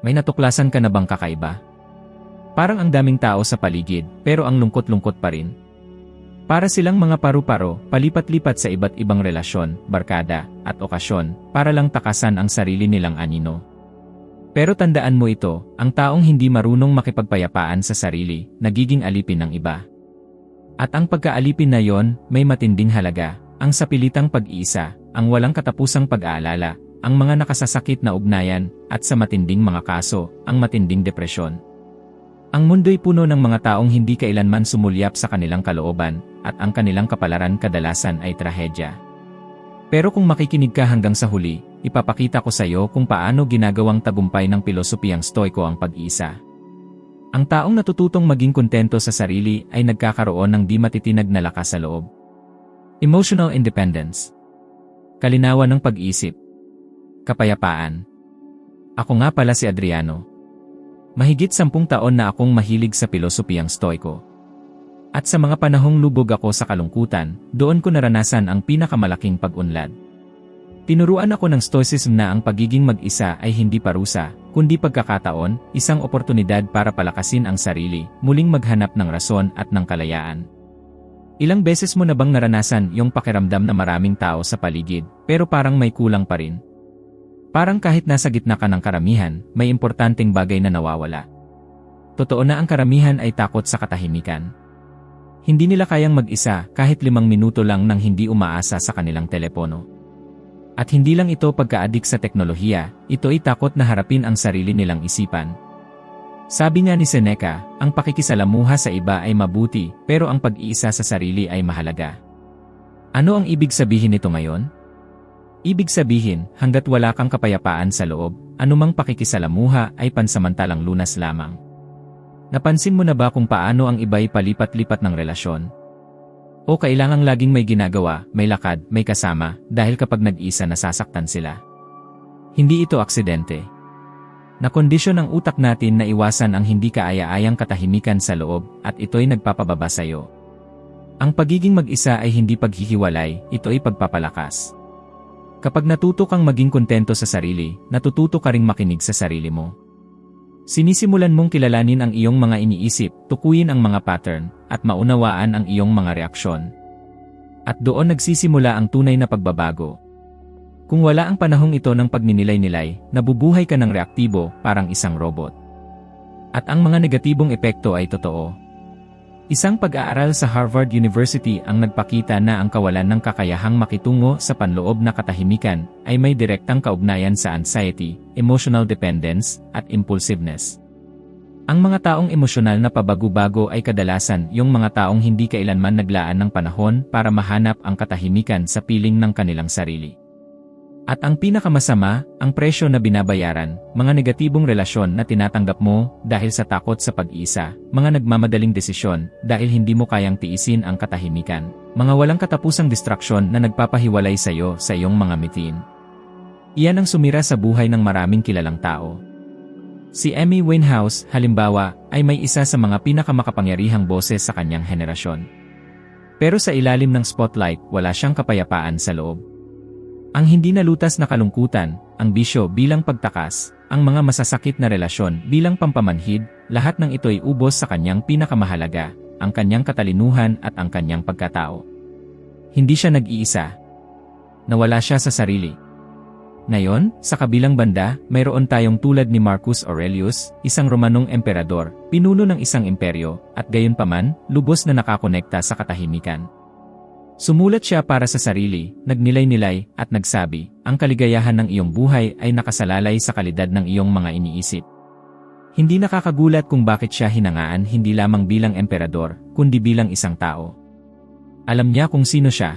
May natuklasan ka na bang kakaiba? Parang ang daming tao sa paligid, pero ang lungkot-lungkot pa rin. Para silang mga paru-paro, palipat-lipat sa iba't ibang relasyon, barkada, at okasyon, para lang takasan ang sarili nilang anino. Pero tandaan mo ito, ang taong hindi marunong makipagpayapaan sa sarili, nagiging alipin ng iba. At ang pagkaalipin na yon, may matinding halaga, ang sapilitang pag-iisa, ang walang katapusang pag-aalala, ang mga nakasasakit na ugnayan, at sa matinding mga kaso, ang matinding depresyon. Ang mundo'y puno ng mga taong hindi kailanman sumulyap sa kanilang kalooban, at ang kanilang kapalaran kadalasan ay trahedya. Pero kung makikinig ka hanggang sa huli, ipapakita ko sa iyo kung paano ginagawang tagumpay ng pilosopiyang stoiko ang pag-isa. Ang taong natututong maging kontento sa sarili ay nagkakaroon ng di matitinag na lakas sa loob. Emotional independence. Kalinawan ng pag-isip. Kapayapaan. Ako nga pala si Adriano. Mahigit sampung taon na akong mahilig sa pilosopiyang stoiko. At sa mga panahong lubog ako sa kalungkutan, doon ko naranasan ang pinakamalaking pag-unlad. Tinuruan ako ng stoicism na ang pagiging mag-isa ay hindi parusa, kundi pagkakataon, isang oportunidad para palakasin ang sarili, muling maghanap ng rason at ng kalayaan. Ilang beses mo na bang naranasan yung pakiramdam na maraming tao sa paligid, pero parang may kulang pa rin? Parang kahit nasa gitna ka ng karamihan, may importanteng bagay na nawawala. Totoo na ang karamihan ay takot sa katahimikan. Hindi nila kayang mag-isa kahit limang minuto lang nang hindi umaasa sa kanilang telepono. At hindi lang ito pagka-adik sa teknolohiya, ito ay takot na harapin ang sarili nilang isipan. Sabi nga ni Seneca, ang pakikisalamuha sa iba ay mabuti, pero ang pag-iisa sa sarili ay mahalaga. Ano ang ibig sabihin nito ngayon? Ibig sabihin, hanggat wala kang kapayapaan sa loob, anumang pakikisalamuha ay pansamantalang lunas lamang. Napansin mo na ba kung paano ang iba'y palipat-lipat ng relasyon? O kailangang laging may ginagawa, may lakad, may kasama, dahil kapag nag-isa nasasaktan sila. Hindi ito aksidente. Nakondisyon ang utak natin na iwasan ang hindi kaaya-ayang katahimikan sa loob, at ito'y nagpapababa sa iyo. Ang pagiging mag-isa ay hindi paghihiwalay, ito'y pagpapalakas. Kapag natuto kang maging kontento sa sarili, natututo ka ring makinig sa sarili mo. Sinisimulan mong kilalanin ang iyong mga iniisip, tukuyin ang mga pattern, at maunawaan ang iyong mga reaksyon. At doon nagsisimula ang tunay na pagbabago. Kung wala ang panahong ito ng pagninilay-nilay, nabubuhay ka ng reaktibo, parang isang robot. At ang mga negatibong epekto ay totoo. Isang pag-aaral sa Harvard University ang nagpakita na ang kawalan ng kakayahang makitungo sa panloob na katahimikan ay may direktang kaugnayan sa anxiety, emotional dependence, at impulsiveness. Ang mga taong emosyonal na pabago-bago ay kadalasan yung mga taong hindi kailanman naglaan ng panahon para mahanap ang katahimikan sa piling ng kanilang sarili. At ang pinakamasama, ang presyo na binabayaran, mga negatibong relasyon na tinatanggap mo dahil sa takot sa pag-isa, mga nagmamadaling desisyon dahil hindi mo kayang tiisin ang katahimikan, mga walang katapusang distraksyon na nagpapahiwalay sa iyo sa iyong mga mitin. Iyan ang sumira sa buhay ng maraming kilalang tao. Si Amy Winehouse, halimbawa, ay may isa sa mga pinakamakapangyarihang boses sa kanyang henerasyon. Pero sa ilalim ng spotlight, wala siyang kapayapaan sa loob. Ang hindi nalutas na kalungkutan, ang bisyo bilang pagtakas, ang mga masasakit na relasyon bilang pampamanhid, lahat ng ito'y ubos sa kanyang pinakamahalaga, ang kanyang katalinuhan at ang kanyang pagkatao. Hindi siya nag-iisa. Nawala siya sa sarili. Ngayon, sa kabilang banda, mayroon tayong tulad ni Marcus Aurelius, isang Romanong emperador, pinuno ng isang imperyo, at gayon paman, lubos na nakakonekta sa katahimikan. Sumulat siya para sa sarili, nagnilay-nilay, at nagsabi, ang kaligayahan ng iyong buhay ay nakasalalay sa kalidad ng iyong mga iniisip. Hindi nakakagulat kung bakit siya hinangaan hindi lamang bilang emperador, kundi bilang isang tao. Alam niya kung sino siya.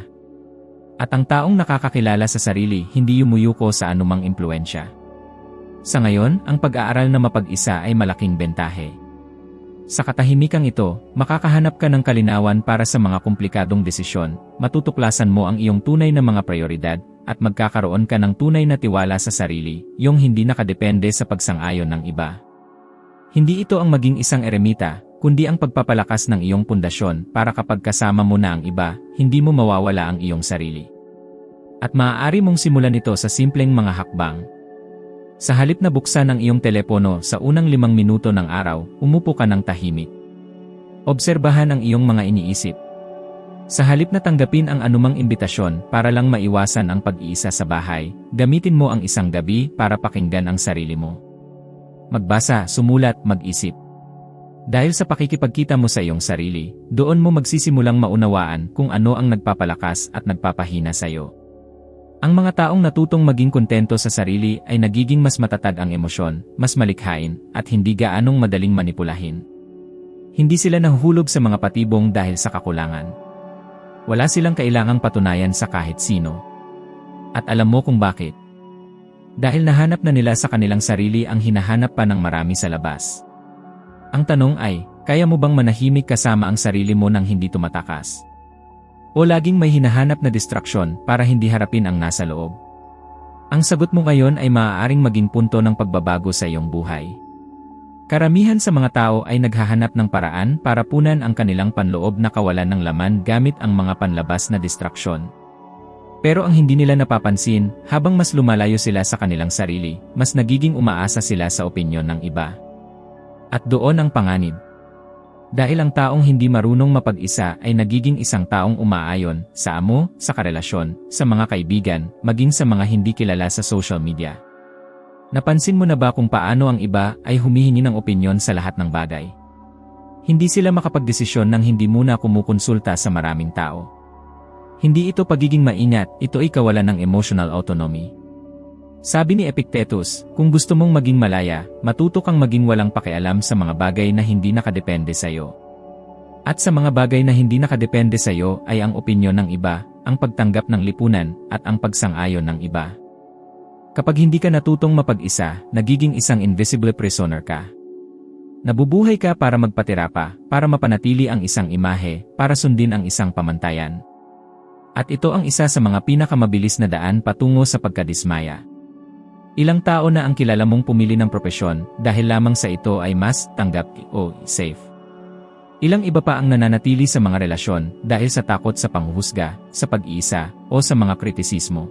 At ang taong nakakakilala sa sarili hindi yumuyuko sa anumang impluensya. Sa ngayon, ang pag-aaral na mapag-isa ay malaking bentahe. Sa katahimikang ito, makakahanap ka ng kalinawan para sa mga komplikadong desisyon, matutuklasan mo ang iyong tunay na mga prioridad, at magkakaroon ka ng tunay na tiwala sa sarili, yung hindi nakadepende sa pagsang-ayon ng iba. Hindi ito ang maging isang eremita, kundi ang pagpapalakas ng iyong pundasyon para kapag kasama mo na ang iba, hindi mo mawawala ang iyong sarili. At maaari mong simulan ito sa simpleng mga hakbang. Sa halip na buksan ang iyong telepono sa unang limang minuto ng araw, umupo ka ng tahimik. Obserbahan ang iyong mga iniisip. Sa halip na tanggapin ang anumang imbitasyon para lang maiwasan ang pag-iisa sa bahay, gamitin mo ang isang gabi para pakinggan ang sarili mo. Magbasa, sumulat, mag-isip. Dahil sa pakikipagkita mo sa iyong sarili, doon mo magsisimulang maunawaan kung ano ang nagpapalakas at nagpapahina sa iyo. Ang mga taong natutong maging kontento sa sarili ay nagiging mas matatag ang emosyon, mas malikhain, at hindi gaanong madaling manipulahin. Hindi sila nahuhulog sa mga patibong dahil sa kakulangan. Wala silang kailangang patunayan sa kahit sino. At alam mo kung bakit. Dahil nahanap na nila sa kanilang sarili ang hinahanap pa ng marami sa labas. Ang tanong ay, kaya mo bang manahimik kasama ang sarili mo nang hindi tumatakas? O laging may hinahanap na distraksyon para hindi harapin ang nasa loob? Ang sagot mo ngayon ay maaaring maging punto ng pagbabago sa iyong buhay. Karamihan sa mga tao ay naghahanap ng paraan para punan ang kanilang panloob na kawalan ng laman gamit ang mga panlabas na distraksyon. Pero ang hindi nila napapansin, habang mas lumalayo sila sa kanilang sarili, mas nagiging umaasa sila sa opinyon ng iba. At doon ang panganib. Dahil ang taong hindi marunong mapag-isa ay nagiging isang taong umaayon sa amo, sa karelasyon, sa mga kaibigan, maging sa mga hindi kilala sa social media. Napansin mo na ba kung paano ang iba ay humihingi ng opinyon sa lahat ng bagay? Hindi sila makapagdesisyon nang hindi muna kumukonsulta sa maraming tao. Hindi ito pagiging maingat, ito ay kawalan ng emotional autonomy. Sabi ni Epictetus, kung gusto mong maging malaya, matuto kang maging walang pakialam sa mga bagay na hindi nakadepende sa iyo. At sa mga bagay na hindi nakadepende sa iyo ay ang opinyon ng iba, ang pagtanggap ng lipunan, at ang pagsang-ayon ng iba. Kapag hindi ka natutong mapag-isa, nagiging isang invisible prisoner ka. Nabubuhay ka para magpatira pa, para mapanatili ang isang imahe, para sundin ang isang pamantayan. At ito ang isa sa mga pinakamabilis na daan patungo sa pagkadismaya. Ilang tao na ang kilala mong pumili ng propesyon dahil lamang sa ito ay mas tanggap o safe. Ilang iba pa ang nananatili sa mga relasyon dahil sa takot sa panghuhusga, sa pag-iisa, o sa mga kritisismo.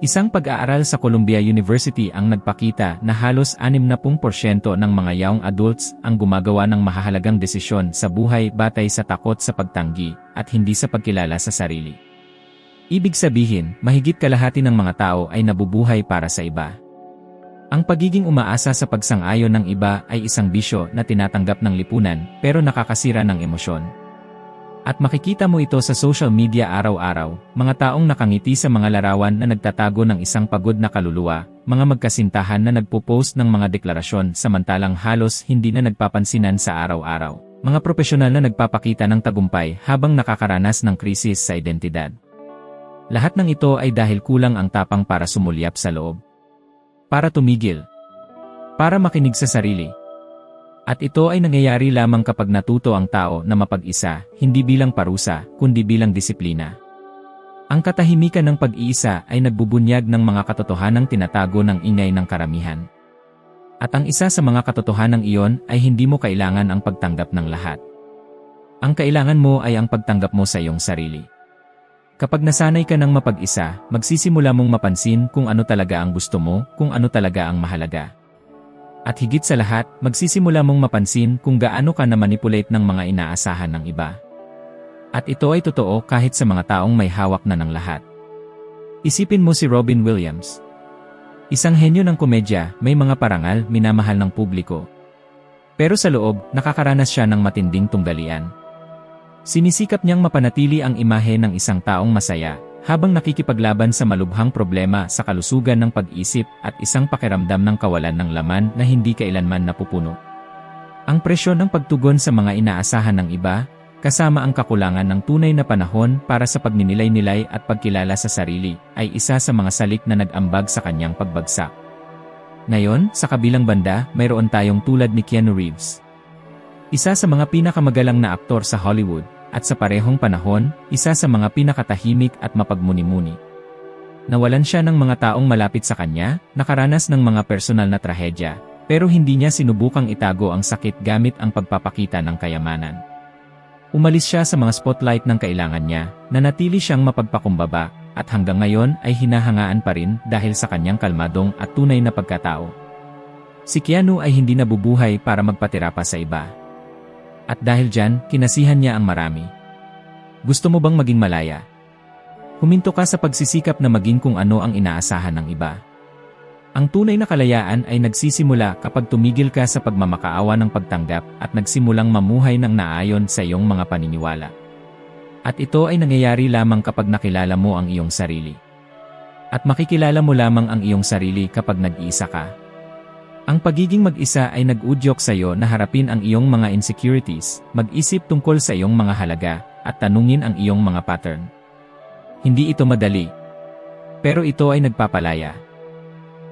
Isang pag-aaral sa Columbia University ang nagpakita na halos 60% ng mga young adults ang gumagawa ng mahahalagang desisyon sa buhay batay sa takot sa pagtanggi at hindi sa pagkilala sa sarili. Ibig sabihin, mahigit kalahati ng mga tao ay nabubuhay para sa iba. Ang pagiging umaasa sa pagsang-ayon ng iba ay isang bisyo na tinatanggap ng lipunan pero nakakasira ng emosyon. At makikita mo ito sa social media araw-araw, mga taong nakangiti sa mga larawan na nagtatago ng isang pagod na kaluluwa, mga magkasintahan na nagpo-post ng mga deklarasyon samantalang halos hindi na nagpapansinan sa araw-araw, mga profesional na nagpapakita ng tagumpay habang nakakaranas ng krisis sa identidad. Lahat ng ito ay dahil kulang ang tapang para sumulyap sa loob. Para tumigil. Para makinig sa sarili. At ito ay nangyayari lamang kapag natuto ang tao na mapag-isa, hindi bilang parusa, kundi bilang disiplina. Ang katahimikan ng pag-iisa ay nagbubunyag ng mga katotohanang tinatago ng ingay ng karamihan. At ang isa sa mga katotohanan iyon ay hindi mo kailangan ang pagtanggap ng lahat. Ang kailangan mo ay ang pagtanggap mo sa iyong sarili. Kapag nasanay ka ng mapag-isa, magsisimula mong mapansin kung ano talaga ang gusto mo, kung ano talaga ang mahalaga. At higit sa lahat, magsisimula mong mapansin kung gaano ka na-manipulate ng mga inaasahan ng iba. At ito ay totoo kahit sa mga taong may hawak na ng lahat. Isipin mo si Robin Williams. Isang henyo ng komedya, may mga parangal, minamahal ng publiko. Pero sa loob, nakakaranas siya ng matinding tunggalian. Sinisikap niyang mapanatili ang imahe ng isang taong masaya, habang nakikipaglaban sa malubhang problema sa kalusugan ng pag-isip at isang pakiramdam ng kawalan ng laman na hindi kailanman napupuno. Ang presyon ng pagtugon sa mga inaasahan ng iba, kasama ang kakulangan ng tunay na panahon para sa pagninilay-nilay at pagkilala sa sarili, ay isa sa mga salik na nag-ambag sa kanyang pagbagsak. Ngayon, sa kabilang banda, mayroon tayong tulad ni Keanu Reeves. Isa sa mga pinakamagalang na aktor sa Hollywood, at sa parehong panahon, isa sa mga pinakatahimik at mapagmuni-muni. Nawalan siya ng mga taong malapit sa kanya, nakaranas ng mga personal na trahedya, pero hindi niya sinubukang itago ang sakit gamit ang pagpapakita ng kayamanan. Umalis siya sa mga spotlight ng kailangan niya, nanatili siyang mapagpakumbaba, at hanggang ngayon ay hinahangaan pa rin dahil sa kanyang kalmadong at tunay na pagkatao. Si Keanu ay hindi nabubuhay para magpatira pa sa iba. At dahil dyan, kinasihan niya ang marami. Gusto mo bang maging malaya? Huminto ka sa pagsisikap na maging kung ano ang inaasahan ng iba. Ang tunay na kalayaan ay nagsisimula kapag tumigil ka sa pagmamakaawa ng pagtanggap at nagsimulang mamuhay ng naayon sa iyong mga paniniwala. At ito ay nangyayari lamang kapag nakilala mo ang iyong sarili. At makikilala mo lamang ang iyong sarili kapag nag-iisa ka. Ang pagiging mag-isa ay nag-udyok sa iyo na harapin ang iyong mga insecurities, mag-isip tungkol sa iyong mga halaga, at tanungin ang iyong mga pattern. Hindi ito madali. Pero ito ay nagpapalaya.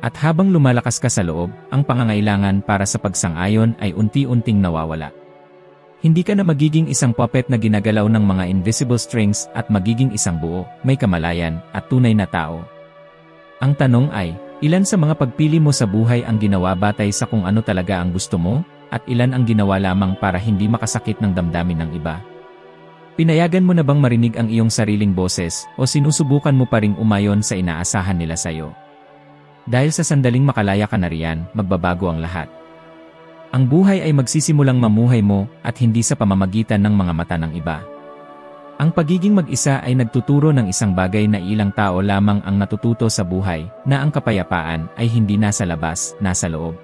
At habang lumalakas ka sa loob, ang pangangailangan para sa pagsang-ayon ay unti-unting nawawala. Hindi ka na magiging isang puppet na ginagalaw ng mga invisible strings at magiging isang buo, may kamalayan, at tunay na tao. Ang tanong ay, ilan sa mga pagpili mo sa buhay ang ginawa batay sa kung ano talaga ang gusto mo, at ilan ang ginawa lamang para hindi makasakit ng damdamin ng iba? Pinayagan mo na bang marinig ang iyong sariling boses o sinusubukan mo pa ring umayon sa inaasahan nila sa'yo? Dahil sa sandaling makalaya ka na riyan, magbabago ang lahat. Ang buhay ay magsisimulang mamuhay mo at hindi sa pamamagitan ng mga mata ng iba. Ang pagiging mag-isa ay nagtuturo ng isang bagay na ilang tao lamang ang natututo sa buhay, na ang kapayapaan ay hindi nasa labas, nasa loob.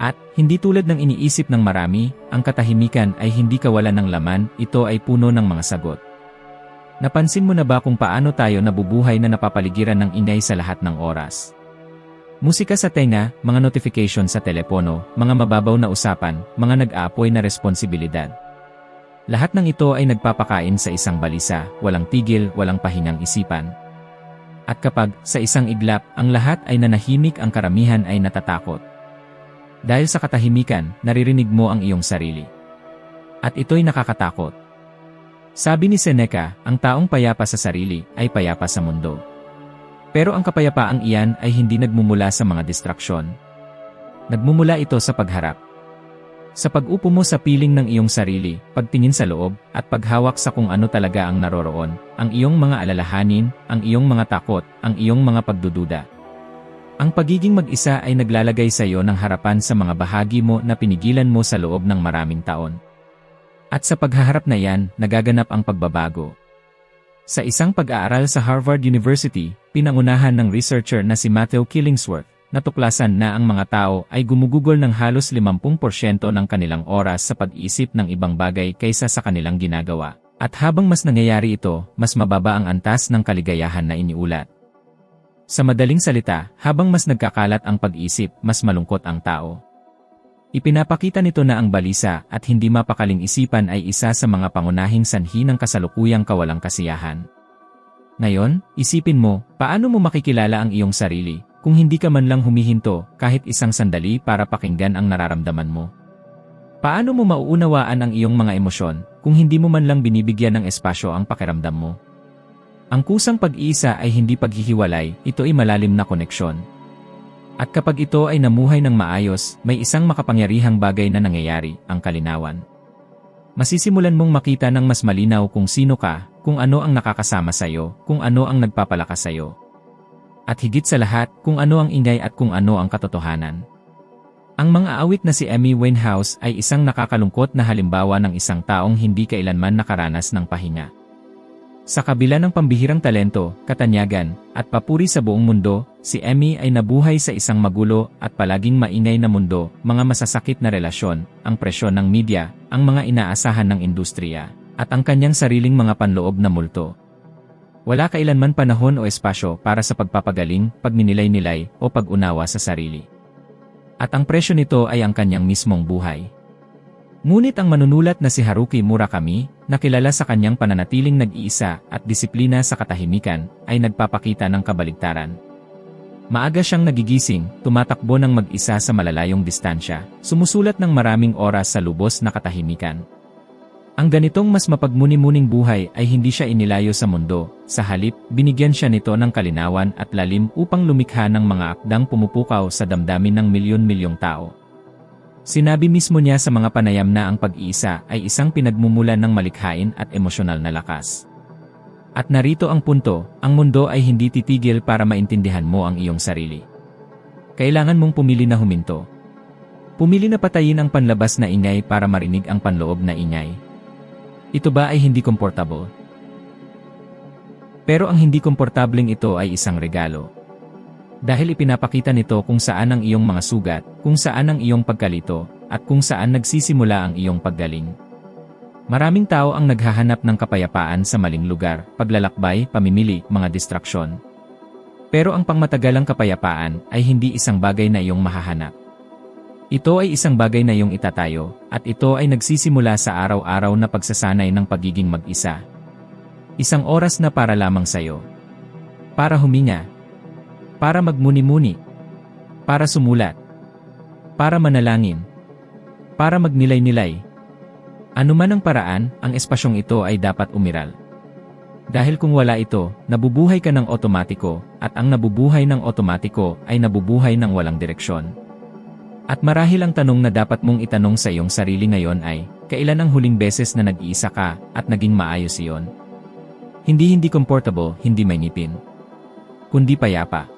At, hindi tulad ng iniisip ng marami, ang katahimikan ay hindi kawalan ng laman, ito ay puno ng mga sagot. Napansin mo na ba kung paano tayo nabubuhay na napapaligiran ng ingay sa lahat ng oras? Musika sa tenga, mga notification sa telepono, mga mababaw na usapan, mga nag-aapoy na responsibilidad. Lahat ng ito ay nagpapakain sa isang balisa, walang tigil, walang pahingang isipan. At kapag, sa isang iglap, ang lahat ay nanahimik ang karamihan ay natatakot. Dahil sa katahimikan, naririnig mo ang iyong sarili. At ito'y nakakatakot. Sabi ni Seneca, ang taong payapa sa sarili ay payapa sa mundo. Pero ang kapayapaang iyan ay hindi nagmumula sa mga distraksyon. Nagmumula ito sa pagharap. Sa pag-upo mo sa piling ng iyong sarili, pagtingin sa loob, at paghawak sa kung ano talaga ang naroroon, ang iyong mga alalahanin, ang iyong mga takot, ang iyong mga pagdududa. Ang pagiging mag-isa ay naglalagay sa iyo ng harapan sa mga bahagi mo na pinigilan mo sa loob ng maraming taon. At sa paghaharap na yan, nagaganap ang pagbabago. Sa isang pag-aaral sa Harvard University, pinangunahan ng researcher na si Matthew Killingsworth, natuklasan na ang mga tao ay gumugugol ng halos 50% ng kanilang oras sa pag-isip ng ibang bagay kaysa sa kanilang ginagawa. At habang mas nangyayari ito, mas mababa ang antas ng kaligayahan na iniulat. Sa madaling salita, habang mas nagkakalat ang pag-isip, mas malungkot ang tao. Ipinapakita nito na ang balisa at hindi mapakaling isipan ay isa sa mga pangunahing sanhi ng kasalukuyang kawalang kasiyahan. Ngayon, isipin mo, paano mo makikilala ang iyong sarili kung hindi ka man lang humihinto kahit isang sandali para pakinggan ang nararamdaman mo? Paano mo mauunawaan ang iyong mga emosyon kung hindi mo man lang binibigyan ng espasyo ang pakiramdam mo? Ang kusang pag-iisa ay hindi paghihiwalay, ito ay malalim na koneksyon. At kapag ito ay namuhay ng maayos, may isang makapangyarihang bagay na nangyayari, ang kalinawan. Masisimulan mong makita ng mas malinaw kung sino ka, kung ano ang nakakasama sa iyo, kung ano ang nagpapalakas sa iyo. At higit sa lahat, kung ano ang ingay at kung ano ang katotohanan. Ang mga awit na si Emmy Winehouse ay isang nakakalungkot na halimbawa ng isang taong hindi kailanman nakaranas ng pahinga. Sa kabila ng pambihirang talento, katanyagan, at papuri sa buong mundo, si Emmy ay nabuhay sa isang magulo at palaging maingay na mundo, mga masasakit na relasyon, ang presyon ng media, ang mga inaasahan ng industriya, at ang kanyang sariling mga panloob na multo. Wala kailanman panahon o espasyo para sa pagpapagaling, pagninilay-nilay, o pag-unawa sa sarili. At ang presyo nito ay ang kanyang mismong buhay. Ngunit ang manunulat na si Haruki Murakami, na kilala sa kanyang pananatiling nag-iisa at disiplina sa katahimikan, ay nagpapakita ng kabaligtaran. Maaga siyang nagigising, tumatakbo ng mag-isa sa malalayong distansya, sumusulat ng maraming oras sa lubos na katahimikan. Ang ganitong mas mapagmuni-muning buhay ay hindi siya inilayo sa mundo, sa halip, binigyan siya nito ng kalinawan at lalim upang lumikha ng mga akdang pumupukaw sa damdamin ng milyon-milyong tao. Sinabi mismo niya sa mga panayam na ang pag-iisa ay isang pinagmumulan ng malikhain at emosyonal na lakas. At narito ang punto, ang mundo ay hindi titigil para maintindihan mo ang iyong sarili. Kailangan mong pumili na huminto. Pumili na patayin ang panlabas na ingay para marinig ang panloob na ingay. Ito ba ay hindi komportable? Pero ang hindi komportabling ito ay isang regalo. Dahil ipinapakita nito kung saan ang iyong mga sugat, kung saan ang iyong pagkalito, at kung saan nagsisimula ang iyong paggaling. Maraming tao ang naghahanap ng kapayapaan sa maling lugar, paglalakbay, pamimili, mga distraksyon. Pero ang pangmatagalang kapayapaan ay hindi isang bagay na iyong mahahanap. Ito ay isang bagay na iyong itatayo, at ito ay nagsisimula sa araw-araw na pagsasanay ng pagiging mag-isa. Isang oras na para lamang sa'yo. Para huminga. Para magmuni-muni. Para sumulat. Para manalangin. Para magnilay-nilay. Ano man ang paraan, ang espasyong ito ay dapat umiral. Dahil kung wala ito, nabubuhay ka ng otomatiko, at ang nabubuhay ng otomatiko ay nabubuhay ng walang direksyon. At marahil ang tanong na dapat mong itanong sa iyong sarili ngayon ay, kailan ang huling beses na nag-iisa ka at naging maayos iyon? Hindi hindi comfortable, hindi may ngipin. Kundi payapa.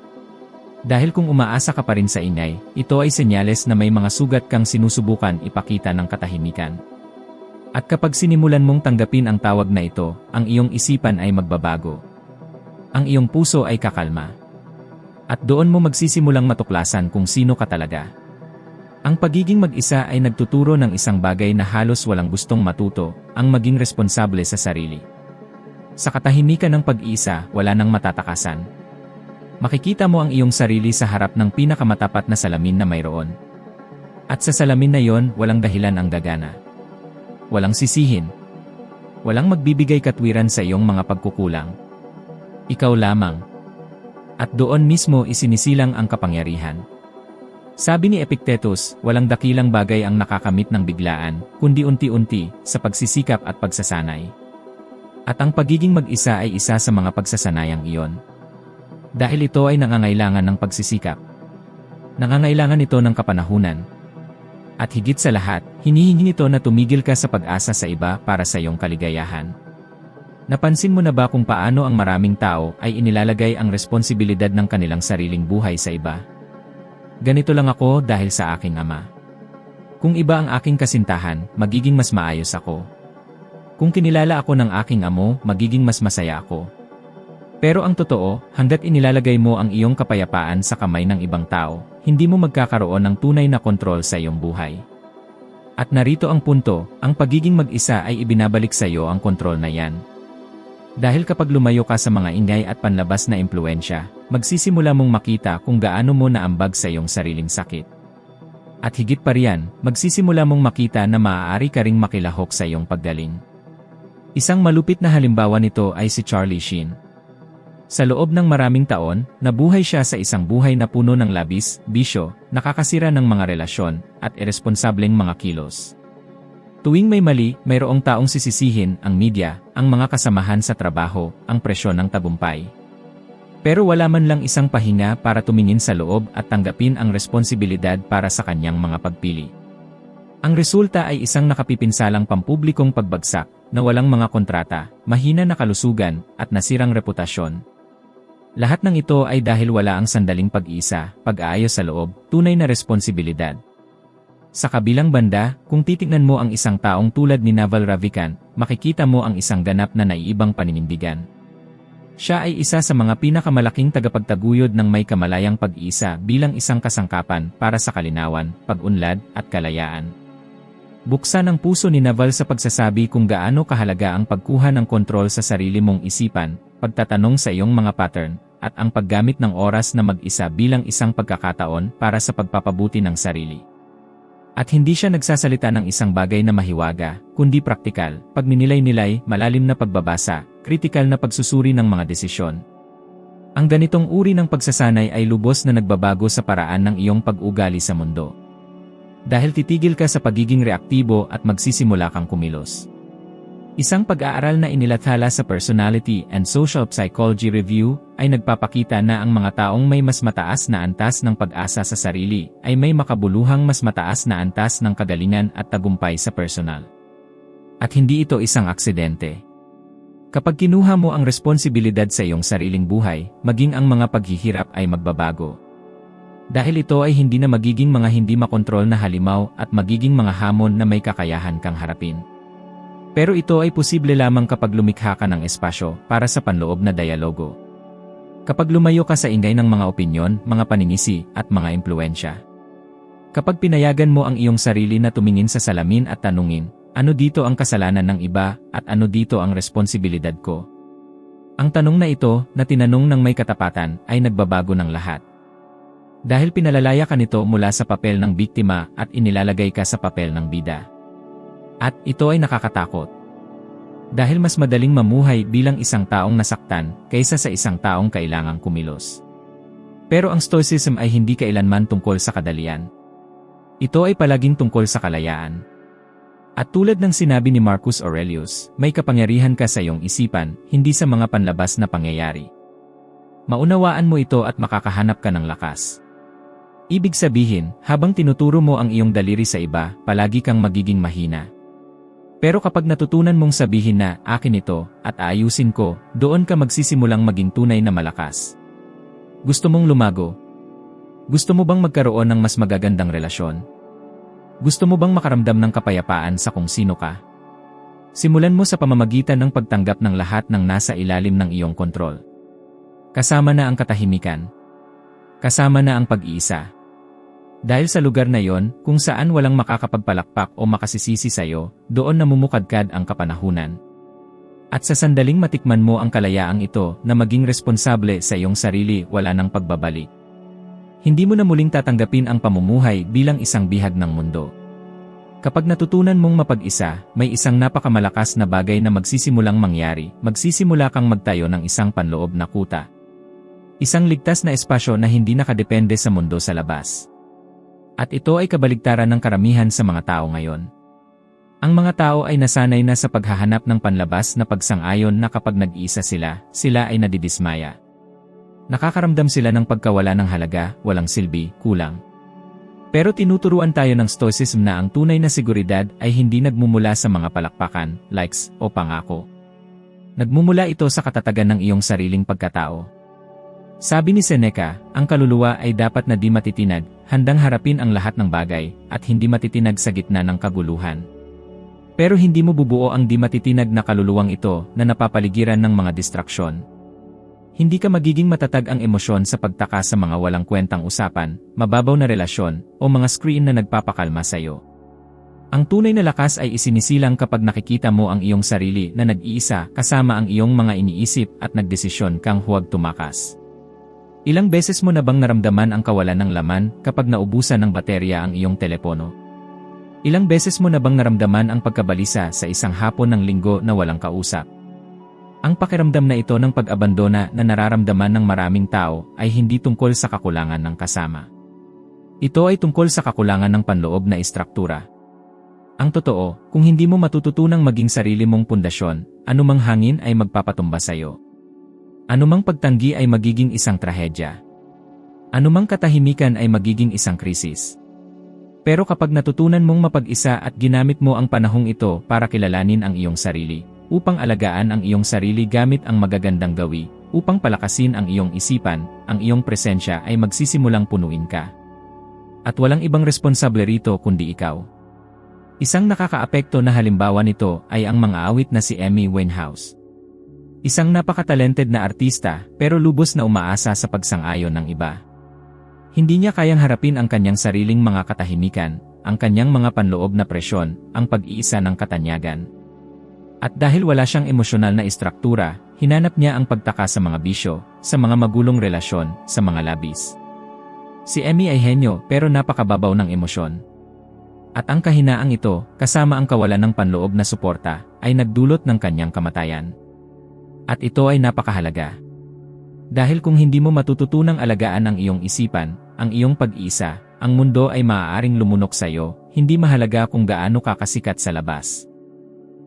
Dahil kung umaasa ka pa rin sa ingay, ito ay senyales na may mga sugat kang sinusubukan ipakita ng katahimikan. At kapag sinimulan mong tanggapin ang tawag na ito, ang iyong isipan ay magbabago. Ang iyong puso ay kakalma. At doon mo magsisimulang matuklasan kung sino ka talaga. Ang pagiging mag-isa ay nagtuturo ng isang bagay na halos walang gustong matuto, ang maging responsable sa sarili. Sa katahimikan ng pag-iisa, wala nang matatakasan. Makikita mo ang iyong sarili sa harap ng pinakamatapat na salamin na mayroon. At sa salamin na yon, walang dahilan ang gagana. Walang sisihin. Walang magbibigay katwiran sa iyong mga pagkukulang. Ikaw lamang. At doon mismo isinisilang ang kapangyarihan. Sabi ni Epictetus, walang dakilang bagay ang nakakamit ng biglaan, kundi unti-unti, sa pagsisikap at pagsasanay. At ang pagiging mag-isa ay isa sa mga pagsasanayang iyon. Dahil ito ay nangangailangan ng pagsisikap. Nangangailangan ito ng kapanahunan. At higit sa lahat, hinihingi nito na tumigil ka sa pag-asa sa iba para sa iyong kaligayahan. Napansin mo na ba kung paano ang maraming tao ay inilalagay ang responsibilidad ng kanilang sariling buhay sa iba? Ganito lang ako dahil sa aking ama. Kung iba ang aking kasintahan, magiging mas maayos ako. Kung kinilala ako ng aking amo, magiging mas masaya ako. Pero ang totoo, hanggat inilalagay mo ang iyong kapayapaan sa kamay ng ibang tao, hindi mo magkakaroon ng tunay na kontrol sa iyong buhay. At narito ang punto, ang pagiging mag-isa ay ibinabalik sa iyo ang kontrol na yan. Dahil kapag lumayo ka sa mga ingay at panlabas na impluensya, magsisimula mong makita kung gaano mo naambag sa iyong sariling sakit. At higit pa riyan, magsisimula mong makita na maaari ka ring makilahok sa iyong paggaling. Isang malupit na halimbawa nito ay si Charlie Sheen. Sa loob ng maraming taon, nabuhay siya sa isang buhay na puno ng labis, bisyo, nakakasira ng mga relasyon, at iresponsableng mga kilos. Tuwing may mali, mayroong taong sisisihin, ang media, ang mga kasamahan sa trabaho, ang presyon ng tagumpay. Pero wala man lang isang pahinga para tumingin sa loob at tanggapin ang responsibilidad para sa kanyang mga pagpili. Ang resulta ay isang nakapipinsalang pampublikong pagbagsak, na walang mga kontrata, mahina na kalusugan, at nasirang reputasyon. Lahat ng ito ay dahil wala ang sandaling pag-isa, pag-aayos sa loob, tunay na responsibilidad. Sa kabilang banda, kung titignan mo ang isang taong tulad ni Naval Ravikant, makikita mo ang isang ganap na naiibang paninindigan. Siya ay isa sa mga pinakamalaking tagapagtaguyod ng may kamalayang pag-iisa bilang isang kasangkapan para sa kalinawan, pag-unlad, at kalayaan. Buksan ang puso ni Naval sa pagsasabi kung gaano kahalaga ang pagkuha ng kontrol sa sarili mong isipan, pagtatanong sa iyong mga pattern, at ang paggamit ng oras na mag-isa bilang isang pagkakataon para sa pagpapabuti ng sarili. At hindi siya nagsasalita ng isang bagay na mahiwaga, kundi praktikal, pagninilay-nilay, malalim na pagbabasa, kritikal na pagsusuri ng mga desisyon. Ang ganitong uri ng pagsasanay ay lubos na nagbabago sa paraan ng iyong pag-ugali sa mundo. Dahil titigil ka sa pagiging reaktibo at magsisimula kang kumilos. Isang pag-aaral na inilathala sa Personality and Social Psychology Review ay nagpapakita na ang mga taong may mas mataas na antas ng pag-asa sa sarili ay may makabuluhang mas mataas na antas ng kagalingan at tagumpay sa personal. At hindi ito isang aksidente. Kapag kinuha mo ang responsibilidad sa iyong sariling buhay, maging ang mga paghihirap ay magbabago. Dahil ito ay hindi na magiging mga hindi makontrol na halimaw at magiging mga hamon na may kakayahan kang harapin. Pero ito ay posible lamang kapag lumikha ka ng espasyo para sa panloob na dialogo. Kapag lumayo ka sa ingay ng mga opinyon, mga paningisi, at mga impluensya. Kapag pinayagan mo ang iyong sarili na tumingin sa salamin at tanungin, ano dito ang kasalanan ng iba at ano dito ang responsibilidad ko? Ang tanong na ito, na tinanong ng may katapatan, ay nagbabago ng lahat. Dahil pinalalaya ka nito mula sa papel ng biktima at inilalagay ka sa papel ng bida. At ito ay nakakatakot. Dahil mas madaling mamuhay bilang isang taong nasaktan kaysa sa isang taong kailangang kumilos. Pero ang stoicism ay hindi kailanman tungkol sa kadalian. Ito ay palaging tungkol sa kalayaan. At tulad ng sinabi ni Marcus Aurelius, may kapangyarihan ka sa iyong isipan, hindi sa mga panlabas na pangyayari. Maunawaan mo ito at makakahanap ka ng lakas. Ibig sabihin, habang tinuturo mo ang iyong daliri sa iba, palagi kang magiging mahina. Pero kapag natutunan mong sabihin na, akin ito, at aayusin ko, doon ka magsisimulang maging tunay na malakas. Gusto mong lumago? Gusto mo bang magkaroon ng mas magagandang relasyon? Gusto mo bang makaramdam ng kapayapaan sa kung sino ka? Simulan mo sa pamamagitan ng pagtanggap ng lahat ng nasa ilalim ng iyong kontrol. Kasama na ang katahimikan. Kasama na ang pag-iisa. Dahil sa lugar na yon, kung saan walang makakapagpalakpak o makasisisi sa'yo, doon namumukadkad ang kapanahunan. At sa sandaling matikman mo ang kalayaang ito na maging responsable sa iyong sarili wala ng pagbabalik. Hindi mo na muling tatanggapin ang pamumuhay bilang isang bihag ng mundo. Kapag natutunan mong mapag-isa, may isang napakamalakas na bagay na magsisimulang mangyari, magsisimula kang magtayo ng isang panloob na kuta. Isang ligtas na espasyo na hindi nakadepende sa mundo sa labas. At ito ay kabaligtaran ng karamihan sa mga tao ngayon. Ang mga tao ay nasanay na sa paghahanap ng panlabas na pagsang-ayon na kapag nag-iisa sila, sila ay nadidismaya. Nakakaramdam sila ng pagkawala ng halaga, walang silbi, kulang. Pero tinuturuan tayo ng stoicism na ang tunay na seguridad ay hindi nagmumula sa mga palakpakan, likes, o pangako. Nagmumula ito sa katatagan ng iyong sariling pagkatao. Sabi ni Seneca, ang kaluluwa ay dapat na di matitinag, handang harapin ang lahat ng bagay, at hindi matitinag sa gitna ng kaguluhan. Pero hindi mo bubuo ang di matitinag na kaluluwang ito na napapaligiran ng mga distraksyon, hindi ka magiging matatag ang emosyon sa pagtaka sa mga walang kwentang usapan, mababaw na relasyon, o mga screen na nagpapakalma sa iyo. Ang tunay na lakas ay isinisilang kapag nakikita mo ang iyong sarili na nag-iisa kasama ang iyong mga iniisip at nagdesisyon kang huwag tumakas. Ilang beses mo na bang naramdaman ang kawalan ng laman kapag naubusan ng baterya ang iyong telepono? Ilang beses mo na bang naramdaman ang pagkabalisa sa isang hapon ng linggo na walang kausap? Ang pakiramdam na ito ng pag-abandona na nararamdaman ng maraming tao ay hindi tungkol sa kakulangan ng kasama. Ito ay tungkol sa kakulangan ng panloob na istruktura. Ang totoo, kung hindi mo matututunang maging sarili mong pundasyon, anumang hangin ay magpapatumba sa iyo. Anumang pagtanggi ay magiging isang trahedya. Anumang katahimikan ay magiging isang krisis. Pero kapag natutunan mong mapag-isa at ginamit mo ang panahong ito para kilalanin ang iyong sarili, upang alagaan ang iyong sarili gamit ang magagandang gawi, upang palakasin ang iyong isipan, ang iyong presensya ay magsisimulang punuin ka. At walang ibang responsable rito kundi ikaw. Isang nakakaapekto na halimbawa nito ay ang mga awit na si Amy Winehouse. Isang napakatalented na artista pero lubos na umaasa sa pagsang-ayon ng iba. Hindi niya kayang harapin ang kanyang sariling mga katahimikan, ang kanyang mga panloob na presyon, ang pag-iisa ng katanyagan. At dahil wala siyang emosyonal na istruktura, hinanap niya ang pagtaka sa mga bisyo, sa mga magulong relasyon, sa mga labis. Si Emmy ay henyo pero napakababaw ng emosyon. At ang kahinaang ito, kasama ang kawalan ng panloob na suporta, ay nagdulot ng kanyang kamatayan. At ito ay napakahalaga. Dahil kung hindi mo matututunang alagaan ang iyong isipan, ang iyong pag-iisa, ang mundo ay maaaring lumunok sa iyo, hindi mahalaga kung gaano kakasikat sa labas.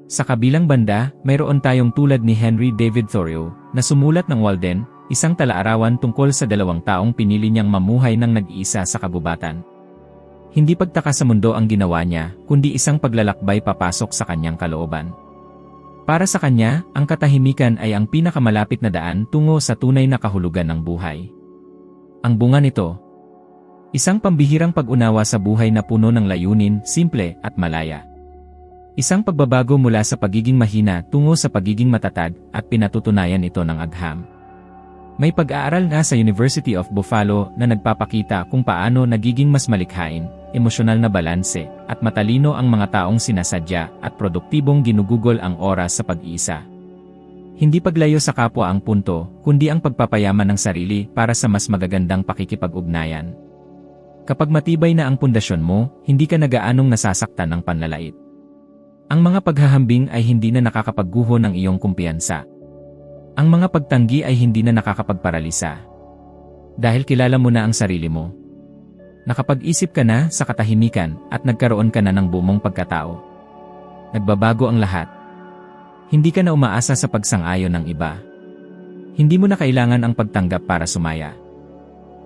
Sa kabilang banda, mayroon tayong tulad ni Henry David Thoreau, na sumulat ng Walden, isang talaarawan tungkol sa dalawang taong pinili niyang mamuhay ng nag-iisa sa kabubatan. Hindi pagtaka sa mundo ang ginawa niya, kundi isang paglalakbay papasok sa kanyang kalooban. Para sa kanya, ang katahimikan ay ang pinakamalapit na daan tungo sa tunay na kahulugan ng buhay. Ang bunga nito, isang pambihirang pag-unawa sa buhay na puno ng layunin, simple at malaya. Isang pagbabago mula sa pagiging mahina tungo sa pagiging matatag at pinatutunayan ito ng agham. May pag-aaral nga sa University of Buffalo na nagpapakita kung paano nagiging mas malikhain, emosyonal na balanse, at matalino ang mga taong sinasadya at produktibong ginugugol ang oras sa pag-iisa. Hindi paglayo sa kapwa ang punto, kundi ang pagpapayaman ng sarili para sa mas magagandang pakikipag-ugnayan. Kapag matibay na ang pundasyon mo, hindi ka nagaanong nasasaktan ng panlalait. Ang mga paghahambing ay hindi na nakakapagguho ng iyong kumpiyansa. Ang mga pagtanggi ay hindi na nakakapagparalisa. Dahil kilala mo na ang sarili mo. Nakapag-isip ka na sa katahimikan at nagkaroon ka na ng bumong pagkatao. Nagbabago ang lahat. Hindi ka na umaasa sa pagsang-ayon ng iba. Hindi mo na kailangan ang pagtanggap para sumaya.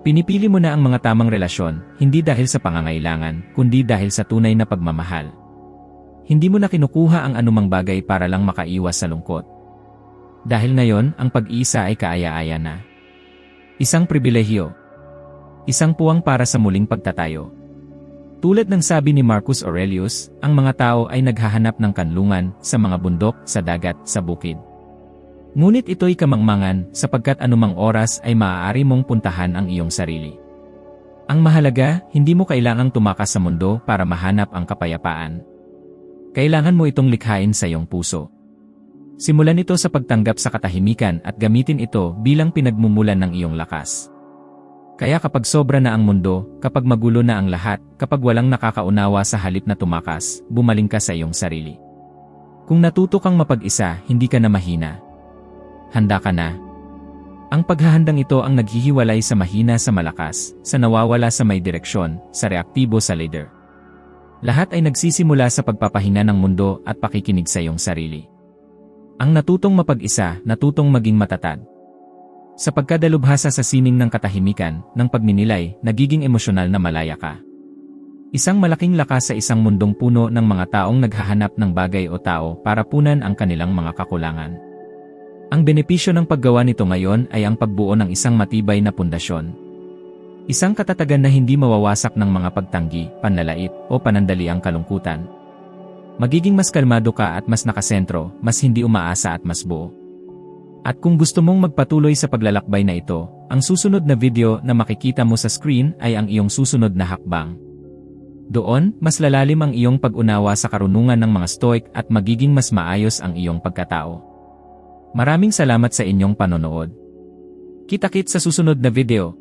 Pinipili mo na ang mga tamang relasyon, hindi dahil sa pangangailangan, kundi dahil sa tunay na pagmamahal. Hindi mo na kinukuha ang anumang bagay para lang makaiwas sa lungkot. Dahil ngayon, ang pag-isa ay kaaya-aya na. Isang pribilehiyo. Isang puwang para sa muling pagtatayo. Tulad ng sabi ni Marcus Aurelius, ang mga tao ay naghahanap ng kanlungan sa mga bundok, sa dagat, sa bukid. Ngunit ito'y kamangmangan sapagkat anumang oras ay maaari mong puntahan ang iyong sarili. Ang mahalaga, hindi mo kailangang tumakas sa mundo para mahanap ang kapayapaan. Kailangan mo itong likhain sa iyong puso. Simulan ito sa pagtanggap sa katahimikan at gamitin ito bilang pinagmumulan ng iyong lakas. Kaya kapag sobra na ang mundo, kapag magulo na ang lahat, kapag walang nakakaunawa sa halip na tumakas, bumaling ka sa iyong sarili. Kung natuto kang mapag-isa, hindi ka na mahina. Handa ka na. Ang paghahandang ito ang naghihiwalay sa mahina sa malakas, sa nawawala sa may direksyon, sa reaktibo sa leader. Lahat ay nagsisimula sa pagpapahinga ng mundo at pakikinig sa iyong sarili. Ang natutong mapag-isa, natutong maging matatag. Sa pagkadalubhasa sa sining ng katahimikan, ng pagminilay, nagiging emosyonal na malaya ka. Isang malaking lakas sa isang mundong puno ng mga taong naghahanap ng bagay o tao para punan ang kanilang mga kakulangan. Ang benepisyo ng paggawa nito ngayon ay ang pagbuo ng isang matibay na pundasyon. Isang katatagan na hindi mawawasak ng mga pagtanggi, panlalait, o panandaliang kalungkutan. Magiging mas kalmado ka at mas nakasentro, mas hindi umaasa at mas buo. At kung gusto mong magpatuloy sa paglalakbay na ito, ang susunod na video na makikita mo sa screen ay ang iyong susunod na hakbang. Doon, mas lalalim ang iyong pag-unawa sa karunungan ng mga stoic at magiging mas maayos ang iyong pagkatao. Maraming salamat sa inyong panonood. Kita-kit sa susunod na video.